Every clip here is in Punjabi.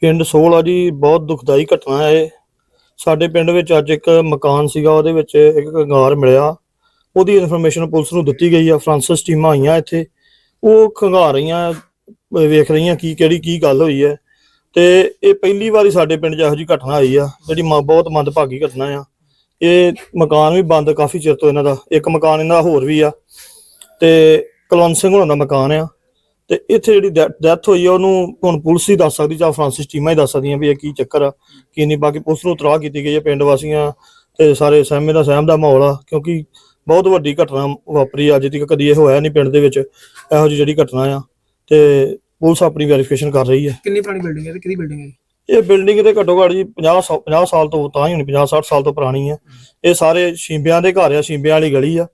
ਪਿੰਡ ਸੋਲ ਆ ਜੀ, ਬਹੁਤ ਦੁਖਦਾਈ ਘਟਨਾ ਹੈ ਇਹ। ਸਾਡੇ ਪਿੰਡ ਵਿੱਚ ਅੱਜ ਇੱਕ ਮਕਾਨ ਸੀਗਾ, ਉਹਦੇ ਵਿੱਚ ਇੱਕ ਕੰਗਾਰ ਮਿਲਿਆ। ਉਹਦੀ ਇਨਫੋਰਮੇਸ਼ਨ ਪੁਲਿਸ ਨੂੰ ਦਿੱਤੀ ਗਈ ਆ, ਫਰਾਂਸਿਸ ਟੀਮਾਂ ਆਈਆਂ ਇੱਥੇ। ਉਹ ਖੰਗਾਰ ਰਹੀਆਂ, ਵੇਖ ਰਹੀਆਂ ਕੀ, ਕਿਹੜੀ ਕੀ ਗੱਲ ਹੋਈ ਹੈ। ਤੇ ਇਹ ਪਹਿਲੀ ਵਾਰੀ ਸਾਡੇ ਪਿੰਡ 'ਚ ਇਹੋ ਜਿਹੀ ਘਟਨਾ ਆਈ ਆ, ਜਿਹੜੀ ਮ- ਬਹੁਤ ਮੰਦਭਾਗੀ ਘਟਨਾ ਆ। ਇਹ ਮਕਾਨ ਵੀ ਬੰਦ ਕਾਫੀ ਚਿਰ ਤੋਂ ਇਹਨਾਂ ਦਾ, ਇੱਕ ਮਕਾਨ ਇਹਨਾਂ ਦਾ ਹੋਰ ਵੀ ਆ। ਤੇ ਕੁਲਵੰਤ ਸਿੰਘ ਹੋਣਾ ਦਾ ਮਕਾਨ ਆ। ਤੇ ਇੱਥੇ ਜਿਹੜੀ ਡੈਥ ਹੋਈ ਆ ਉਹਨੂੰ ਹੁਣ ਪੁਲਿਸ ਹੀ ਦੱਸ ਸਕਦੀ ਜਾਂ ਫਰਾਂਸਿਸ ਟੀਮਾਂ ਹੀ ਦੱਸ ਸਕਦੀਆਂ ਵੀ ਇਹ ਕੀ ਚੱਕਰ ਆ ਕੀ ਨਹੀਂ। ਬਾਕੀ ਪੁਲਿਸ ਨੂੰ ਤਰਾਹ ਕੀਤੀ ਗਈ ਹੈ ਪਿੰਡ ਵਾਸੀਆਂ ਤੇ ਸਾਰੇ ਸਹਿਮੇ ਦਾ ਸਹਿਮ ਦਾ ਮਾਹੌਲ ਆ ਕਿਉਂਕਿ ਬਹੁਤ ਵੱਡੀ ਘਟਨਾ ਵਾਪਰੀ ਅੱਜ ਤੱਕ ਕਦੀ ਇਹ ਹੋਇਆ ਨਹੀਂ ਪਿੰਡ ਦੇ ਵਿੱਚ ਇਹੋ ਜਿਹੀ ਜਿਹੜੀ ਘਟਨਾ ਆ ਤੇ ਪੁਲਿਸ ਆਪਣੀ ਵੈਰੀਫਿਕੇਸ਼ਨ ਕਰ ਰਹੀ ਹੈ ਕਿੰਨੀ ਪੁਰਾਣੀ ਬਿਲਡਿੰਗ ਹੈ ਤੇ ਕਿਹਦੀ ਬਿਲਡਿੰਗ ਹੈ? ਇਹ? ਬਿਲਡਿੰਗ ਤੇ ਘੱਟੋ ਘੱਟ ਜੀ 50 ਸੌ- 50 ਸਾਲ ਤੋਂ ਤਾਂ ਹੀ ਹੋਣੀ 50 60 ਸਾਲ ਤੋਂ ਪੁਰਾਣੀ ਹੈ ਇਹ ਸਾਰੇ ਸ਼ੀਂਬਿਆਂ ਦੇ ਘਰ ਆ ਸ਼ੀਂਬਿਆਂ ਵਾਲੀ ਗਲੀ ਆ।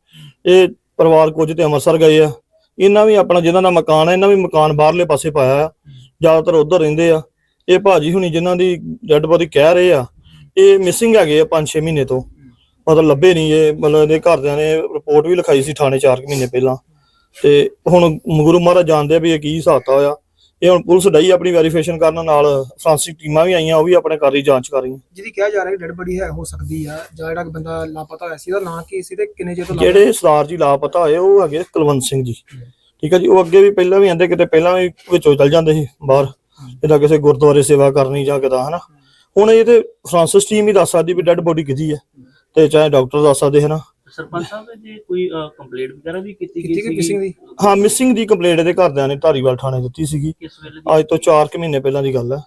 ਇਹ ਪਰਿਵਾਰ ਕੁਝ ਤੇ ਅੰਮ੍ਰਿਤਸਰ ਗਏ ਆ ਇਹਨਾਂ ਵੀ ਆਪਣਾ ਜਿਹਨਾਂ ਦਾ ਮਕਾਨ ਹੈ ਇਹਨਾਂ ਵੀ ਮਕਾਨ ਬਾਹਰਲੇ ਪਾਸੇ ਪਾਇਆ ਆ। ਜ਼ਿਆਦਾਤਰ ਉਧਰ ਰਹਿੰਦੇ ਆ। ਇਹ ਭਾਜੀ ਹੁਣੀ ਜਿਨ੍ਹਾਂ ਦੀ ਡੈਡ ਬੋਡੀ ਕਹਿ ਰਹੇ ਆ, ਇਹ ਮਿਸਿੰਗ ਹੈਗੇ ਆ 5-6 ਮਹੀਨੇ ਤੋਂ। ਮਤਲਬ ਲੱਭੇ ਨਹੀਂ ਇਹ, ਮਤਲਬ ਇਹਦੇ ਘਰਦਿਆਂ ਨੇ ਰਿਪੋਰਟ ਵੀ ਲਿਖਾਈ ਸੀ ਥਾਣੇ 4 ਮਹੀਨੇ ਪਹਿਲਾਂ। ਤੇ ਹੁਣ ਗੁਰੂ ਮਹਾਰਾਜ ਜਾਣਦੇ ਆ ਵੀ ਇਹ ਕੀ ਹਿਸਾਬਤਾ ਹੋਇਆ ਇਹ ਹੁਣ ਪੁਲਿਸ ਡਈ ਆਪਣੀ ਵੈਰੀਫਿਕੇਸ਼ਨ ਕਰਨ ਨਾਲ ਫਰਾਂਸਿਕ ਟੀਮਾਂ ਵੀ ਆਈਆਂ ਉਹ ਵੀ ਆਪਣੇ ਕਰ ਰਹੀ ਜਾਂਚ ਕਰ ਰਹੀਆਂ। ਜਿਹਦੀ ਕਿਹਾ ਜਾ ਰਿਹਾ ਕਿ ਡੈਡ ਬੜੀ ਹੈ ਹੋ ਸਕਦੀ ਆ ਜਾਂ ਜਿਹੜਾ ਬੰਦਾ ਲਾਪਤਾ ਹੋਇਆ ਸੀ ਉਹਦਾ ਨਾਂ ਕੀ ਸੀ ਤੇ ਕਿੰਨੇ ਚਿਰ ਤੋਂ ਲਾਪਤਾ? ਜਿਹੜੇ ਸਰਦਾਰ ਜੀ ਲਾਪਤਾ ਹੋਏ ਉਹ ਹੈਗੇ ਕੁਲਵੰਤ ਸਿੰਘ ਜੀ। ਠੀਕ ਹੈ ਜੀ ਉਹ ਅੱਗੇ ਵੀ ਪਹਿਲਾਂ ਵੀ ਆਂਦੇ ਕਿਤੇ ਪਹਿਲਾਂ ਵੀ ਵਿੱਚੋਂ ਚਲ ਜਾਂਦੇ ਸੀ ਬਾਹਰ। ਜਿੱਦਾਂ ਕਿਸੇ ਗੁਰਦੁਆਰੇ ਸੇਵਾ ਕਰਨੀ ਜਾਂ ਕਿਦਾਂ ਹਨਾ। ਹੁਣ ਇਹ ਤੇ ਫਰਾਂਸਿਸ ਟੀਮ ਹੀ ਦੱਸ ਸਕਦੀ ਵੀ ਡੈਡ ਬੋਡੀ ਕਿਹਦੀ ਹੈ ਤੇ ਚਾਹੇ ਡਾਕਟਰ ਦੱਸ ਸਕਦੇ ਹਨਾ। ਸਰਪੰਚ ਸਾਹਿਬ ਜੀ ਕੋਈ ਕੰਪਲੇਂਟ ਵਗੈਰਾ ਵੀ ਕੀਤੀ ਕੀਤੀ ਗਈ ਕਿ ਮਿਸਿੰਗ ਸੀ ਦੀ? ਹਾਂ ਮਿਸਿੰਗ ਦੀ ਕੰਪਲੇਂਟ ਇਹਦੇ ਘਰਦਿਆਂ ਨੇ ਧਾਰੀਵਾਲ ਥਾਣੇ ਦਿੱਤੀ ਸੀਗੀ। ਕਿਸ ਵੇਲੇ ਦੀ? ਅੱਜ ਤੋਂ 4 ਕੁ ਮਹੀਨੇ ਪਹਿਲਾਂ ਦੀ ਗੱਲ ਹੈ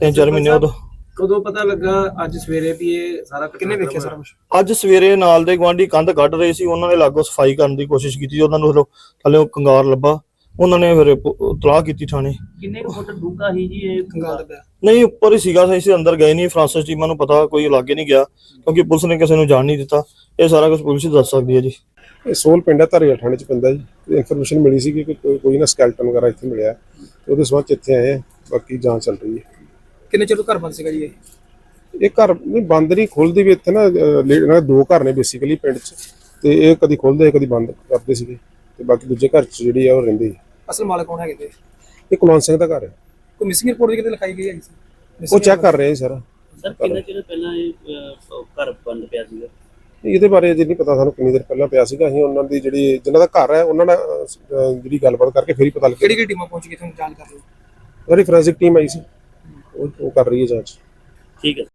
ਤਿੰਨ ਚਾਰ ਮਹੀਨੇ ਉਦੋਂ। ਕਦੋਂ ਪਤਾ ਲੱਗਾ ਅੱਜ ਸਵੇਰੇ ਵੀ ਇਹ ਸਾਰਾ ਕਿੰਨੇ ਵੇਖਿਆ ਸਾਰਾ? ਕੁਝ ਅੱਜ ਸਵੇਰੇ ਨਾਲ ਦੇ ਗਵਾਂਢੀ ਕੰਧ ਕੱਢ ਰਹੇ ਸੀ। ਉਹਨਾਂ ਨੇ ਲਾਗੋ ਸਫ਼ਾਈ ਕਰਨ ਦੀ ਕੋਸ਼ਿਸ਼ ਕੀਤੀ। ਉਹਨਾਂ ਨੂੰ ਥੱਲੋਂ ਥੱਲੇ ਕੰਗਾਰ ਲੱਭਾ। ਉਹਨਾਂ ਨੇ ਫਿਰ ਤਲਾਹ ਕੀਤੀ ਥਾਣੇ। ਕਿੰਨੇ ਕੁ ਫੁੱਟ ਡੂੰਘਾ ਸੀ ਜੀ ਇਹ ਕੰਗਾਲ ਪਿਆ। ਨਹੀਂ ਉੱਪਰ ਹੀ ਸੀਗਾ ਅਸੀਂ ਅੰਦਰ ਗਏ ਨਹੀਂ ਫਰਾਂਸਿਸ ਟੀਮਾਂ ਨੂੰ ਪਤਾ ਕੋਈ ਲਾਗੇ ਨਹੀਂ ਗਿਆ ਕਿਉਂਕਿ ਪੁਲਿਸ ਨੇ ਕਿਸੇ ਨੂੰ ਜਾਣ ਨਹੀਂ ਦਿੱਤਾ। ਇਹ ਸਾਰਾ ਕੁਝ ਪੁਲਿਸ ਹੀ ਦੱਸ ਸਕਦੀ ਹੈ ਜੀ। ਇਹ ਸੋਲ ਪਿੰਡ ਹੈ ਧਾਰੀਵਾਲ ਥਾਣੇ ਚ ਪੈਂਦਾ ਜੀ। ਇਨਫੋਰਮੇਸ਼ਨ ਮਿਲੀ ਸੀ ਕਿ ਕੋਈ ਕੋਈ ਨਾ ਸਕੈਲਟਨ ਵਗੈਰਾ ਇੱਥੇ ਮਿਲਿਆ। ਤੇ ਉਹਦੇ ਸਬੰਧ ਚ ਇੱਥੇ ਆਏ ਆ ਬਾਕੀ ਜਾਂਚ ਚੱਲ ਰਹੀ ਹੈ। ਕਿੰਨੇ ਚਿਰ ਤੋਂ ਘਰ ਬੰਦ ਸੀਗਾ ਜੀ ਇਹ? ਇਹ ਘਰ ਨਹੀਂ ਬੰਦ ਨਹੀਂ ਖੁੱਲਦੀ ਵੀ ਇੱਥੇ ਨਾ ਅਹ, ਲੇ- ਇਹਨਾਂ ਦੇ ਦੋ ਘਰ ਨੇ ਬੇਸਿਕਲੀ ਪਿੰਡ ਚ। ਤੇ ਇਹ ਕਦੀ ਖੁੱਲਦੇ ਕਦੀ ਬੰਦ ਕਰਦੇ ਸੀਗੇ। ਤੇ ਬਾਕੀ ਦੂਜੇ ਘਰ ਚ ਜਿਹੜੀ ਆ ਉਹ ਰਹਿੰਦੇ। ਸੀ। ਅਸਲ ਮਾਲਕ ਕੌਣ ਹੈਗੇ ਤੇ? ਇਹ ਕੁਲਵੰਤ ਸਿੰਘ ਦਾ ਘਰ ਹੈ। ਕੋਈ ਮਿਸਿੰਗ ਰਿਪੋਰਟ ਵੀ ਕਿਤੇ ਲਿਖਾਈ ਗਈ ਹੈ ਉਹ ਚੈੱਕ ਕਰ ਰਹੇ ਸਾਰਾ। ਸਰ ਕਿੰਨੇ ਚਿਰ ਪਹਿਲਾਂ ਇਹ ਅਹ, ਘਰ ਬੰਦ ਪਿਆ ਸੀਗਾ? ਇਹਦੇ ਬਾਰੇ ਅਜੇ ਨਹੀਂ ਪਤਾ ਸਾਨੂੰ ਕਿੰਨੀ ਦੇਰ ਪਹਿਲਾਂ ਪਿਆ ਸੀਗਾ। ਅਸੀਂ ਉਹਨਾਂ ਦੀ ਜਿਹੜੀ ਜਿਨ੍ਹਾਂ ਦਾ ਘਰ ਹੈ ਉਹਨਾਂ ਨਾਲ ਅਹ, ਜਿਹੜੀ ਗੱਲਬਾਤ ਕਰਕੇ ਫਿਰ ਹੀ ਪਤਾ ਲੱਗਿਆ। ਕਿਹੜੀ ਕਿਹੜੀ ਟੀਮਾਂ ਪਹੁੰਚ ਗਈ ਤੁਹਾਨੂੰ ਜਾਂਚ ਕਰ ਰਹੀ ਸਾਡੀ ਫੋਰੈਂਸਿਕ ਟੀਮ ਆਈ ਸੀ। ਉਹ ਉਹ ਕਰ ਰਹੀ ਹੈ ਜਾਂਚ। ਠੀਕ ਹੈ।